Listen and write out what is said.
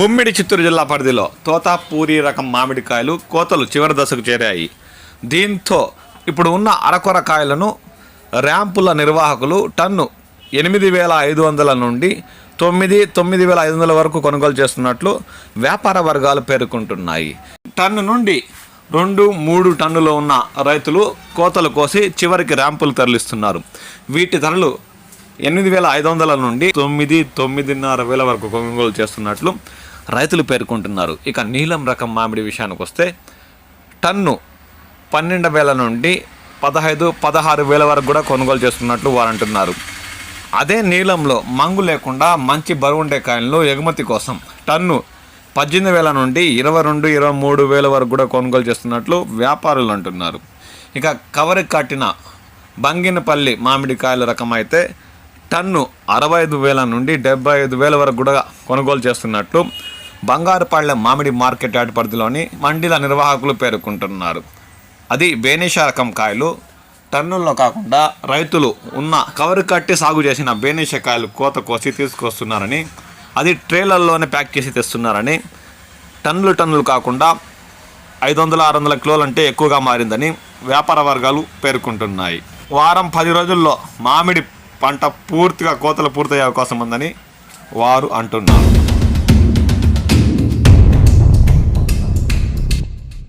ఉమ్మిడి చిత్తూరు జిల్లా పరిధిలో తోతాపూరి రకం మామిడికాయలు కోతలు చివరి దశకు చేరాయి. దీంతో ఇప్పుడు ఉన్న అరకొర కాయలను ర్యాంపుల నిర్వాహకులు టన్ను ఎనిమిది వేల ఐదు వందల నుండి తొమ్మిది తొమ్మిది వేల ఐదు వందల వరకు కొనుగోలు చేస్తున్నట్లు వ్యాపార వర్గాలు పేర్కొంటున్నాయి. టన్ను నుండి రెండు మూడు టన్నులు ఉన్న రైతులు కోతలు కోసి చివరికి ర్యాంపులు తరలిస్తున్నారు. వీటి ధరలు ఎనిమిది వేల ఐదు వందల నుండి తొమ్మిది తొమ్మిదిన్నర వేల వరకు కొనుగోలు చేస్తున్నట్లు రైతులు పేర్కొంటున్నారు. ఇక నీలం రకం మామిడి విషయానికి వస్తే టన్ను పన్నెండు వేల నుండి పదహైదు పదహారు వేల వరకు కూడా కొనుగోలు చేస్తున్నట్లు వారు అంటున్నారు. అదే నీలంలో మంగు లేకుండా మంచి బరువుండే కాయలను ఎగుమతి కోసం టన్ను పద్దెనిమిది వేల నుండి ఇరవై రెండు ఇరవై మూడు వేల వరకు కూడా కొనుగోలు చేస్తున్నట్లు వ్యాపారులు అంటున్నారు. ఇక కవర్ కట్టిన బంగినపల్లి మామిడికాయల రకం అయితే టన్ను అరవై ఐదు వేల నుండి డెబ్బై ఐదు వేల వరకు కూడా కొనుగోలు చేస్తున్నట్లు బంగారుపాళ్ళ మామిడి మార్కెట్ యార్డ్ పరిధిలోని మండీల నిర్వాహకులు పేర్కొంటున్నారు. అది బేనిషా రకం కాయలు టన్నుల్లో కాకుండా రైతులు ఉన్న కవరు కట్టి సాగు చేసిన బేనిష కాయలు కోత కోసి తీసుకొస్తున్నారని అది ట్రేలర్లోనే ప్యాక్ చేసి తెస్తున్నారని టన్నులు టన్నులు కాకుండా ఐదు వందల ఆరు వందల కిలోలు అంటే ఎక్కువగా మారిందని వ్యాపార వర్గాలు పేర్కొంటున్నాయి. వారం పది రోజుల్లో మామిడి పంట పూర్తిగా కోతలు పూర్తయ్యే అవకాశం ఉందని వారు అంటున్నారు.